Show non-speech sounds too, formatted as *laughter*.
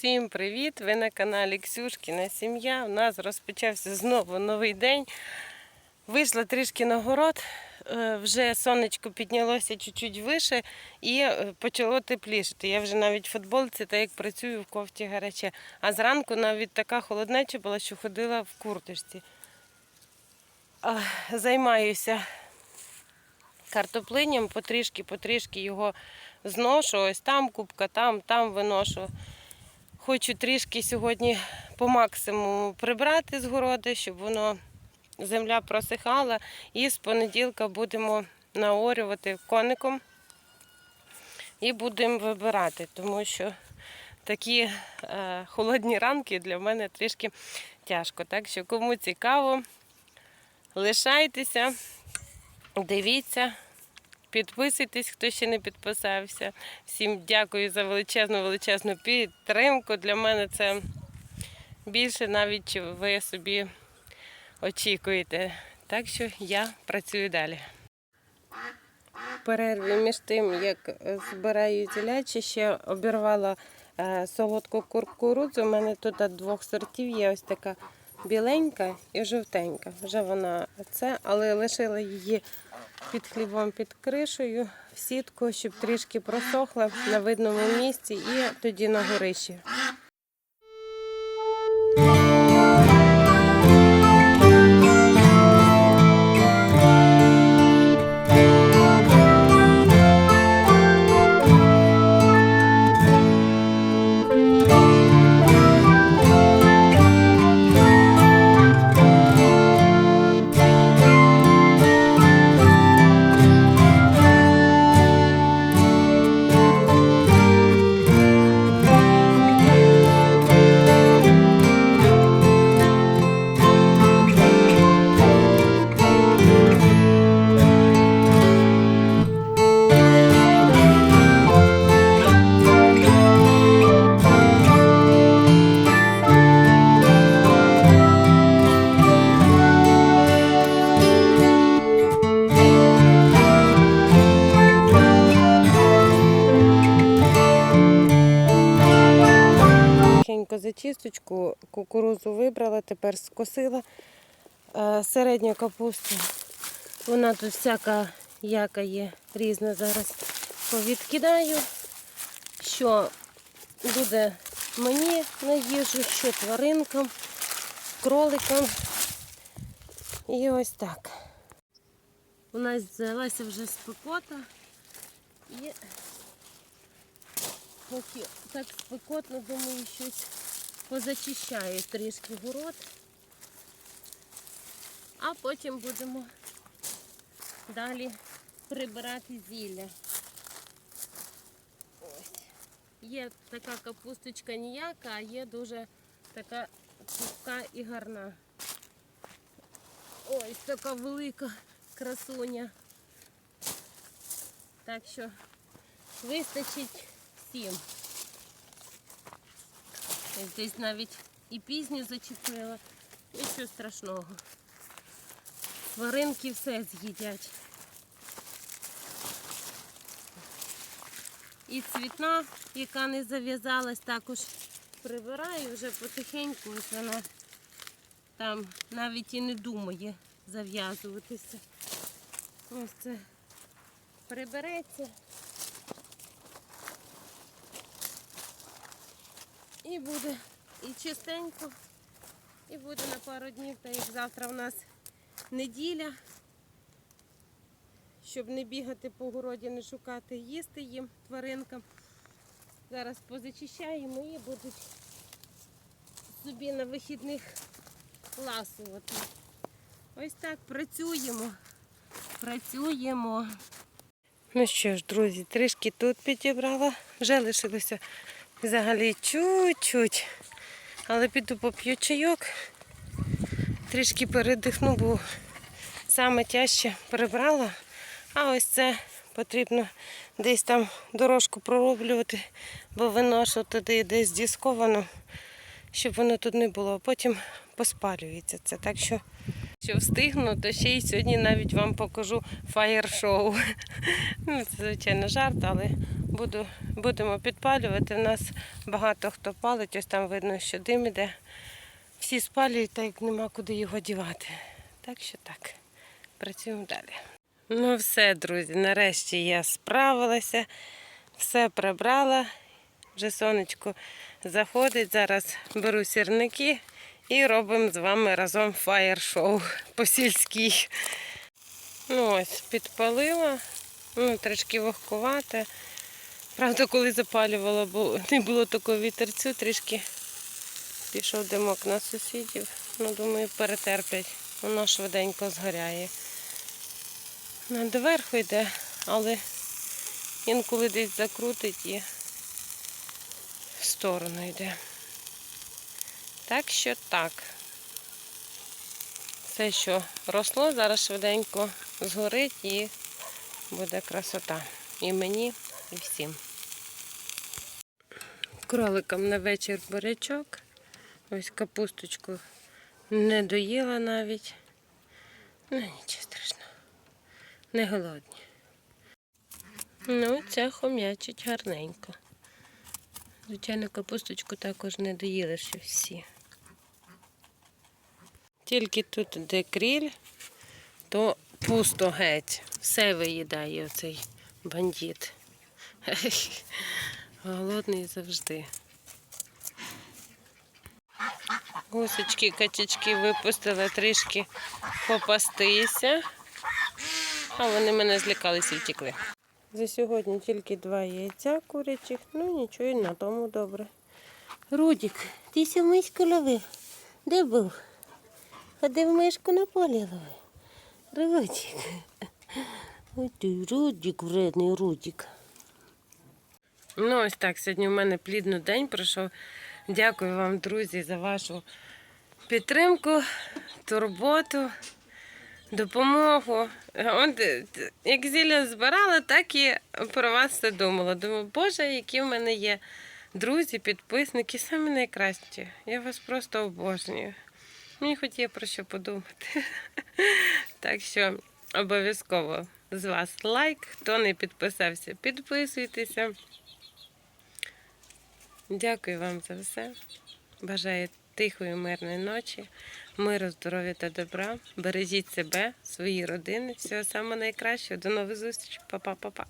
Всім привіт! Ви на каналі Ксюшкіна Сім'я. У нас розпочався знову новий день. Вийшла трішки на город, е, вже сонечко піднялося чуть-чуть вище і е, почало теплішати. Я вже навіть в футболці, так як працюю в кофті гаряче. А зранку навіть така холоднеча була, що ходила в курточці. Займаюся картоплинням, потрішки-потрішки його зношу. Ось там кубка, там, там виношу. Хочу трішки сьогодні по максимуму прибрати з городи, щоб воно земля просихала. І з понеділка будемо наорювати коником і будемо вибирати, тому що такі е, холодні ранки для мене трішки тяжко. Так що кому цікаво, лишайтеся, дивіться. Підписуйтесь, хто ще не підписався. Всім дякую за величезну величезну підтримку. Для мене це більше навіть ви собі очікуєте. Так що я працюю далі. В перерві між тим, як збираю зілячі, ще обірвала е, солодку кукурудзу. У мене тут двох сортів є ось така біленька і жовтенька. Вже вона це, але лишила її під хлібом під кришею в сітку, щоб трішки просохла на видному місці і тоді на горищі. Тихенько кукурузу вибрала, тепер скосила. Е, Середня капуста. Вона тут всяка яка є різна зараз повідкидаю. Що буде мені на їжу, що тваринкам, кроликам. І ось так. У нас взялася вже спекота і Поки так спекотно, думаю, щось позачищаю трішки город. А потім будемо далі прибирати зілля. Ось. Є така капусточка ніяка, а є дуже така цупка і гарна. Ось така велика красуня. Так що вистачить всім. Я Десь навіть і пізню зачепила. Нічого страшного. Тваринки все з'їдять. І цвітна, яка не зав'язалась, також прибираю вже потихеньку. Ось вона там навіть і не думає зав'язуватися. Ось це прибереться. І буде і чистенько, і буде на пару днів, так як завтра у нас неділя, щоб не бігати по городі, не шукати їсти їм тваринкам. Зараз позачищаємо і будуть собі на вихідних ласувати. Ось так працюємо. Працюємо. Ну що ж, друзі, трішки тут підібрала, вже лишилося Взагалі чуть-чуть. Але піду поп'ю чайок. Трішки передихну, бо саме тяжче прибрала. А ось це потрібно десь там дорожку пророблювати, бо виношу туди десь дісковано, щоб воно тут не було. Потім поспалюється це. Так що Що встигну, то ще й сьогодні навіть вам покажу фаєр-шоу. *laughs* Ну, це звичайно жарт, але буду, будемо підпалювати. У нас багато хто палить, ось там видно, що дим іде. Всі спалюють, так як нема куди його дівати. Так що так, працюємо далі. Ну все, друзі, нарешті я справилася, все прибрала. Вже сонечко заходить. Зараз беру сірники і робимо з вами разом фаєр-шоу по-сільській. Ну ось, підпалила. Ну, трішки вогкувате. Правда, коли запалювала, бо не було такого вітерцю, трішки пішов димок на сусідів. Ну, думаю, перетерплять. Воно швиденько згоряє. Доверху йде, але інколи десь закрутить і в сторону йде. Так що так. Все, що росло, зараз швиденько згорить і буде красота. І мені, і всім. Кроликам на вечір бурячок. Ось капусточку не доїла навіть. Ну, нічого страшного. Не голодні. Ну, це хом'ячить гарненько. Звичайно, капусточку також не доїли ще всі. Тільки тут, де кріль, то пусто геть. Все виїдає оцей бандит. *laughs* Голодний завжди. Гусочки, качечки випустила трішки попастися, а вони мене злякалися і втекли. За сьогодні тільки два яйця курячих, ну нічого і на тому добре. Рудік, ти ся мишку ловив? Де був? Ходив мишку на полі ловив. Рудік. Ой ти, Рудік, вредний Рудік. Ну, ось так. Сьогодні у мене плідний день пройшов. Дякую вам, друзі, за вашу підтримку, турботу, допомогу. От, як зілля збирала, так і про вас все думала. Думаю, Боже, які в мене є друзі, підписники, самі найкращі. Я вас просто обожнюю. Мені хоч є про що подумати. *laughs* Так що обов'язково з вас лайк. Хто не підписався, підписуйтеся. Дякую вам за все. Бажаю тихої, мирної ночі, миру, здоров'я та добра. Бережіть себе, свої родини. Всього самого найкращого. До нових зустрічей. Па-па-па-па.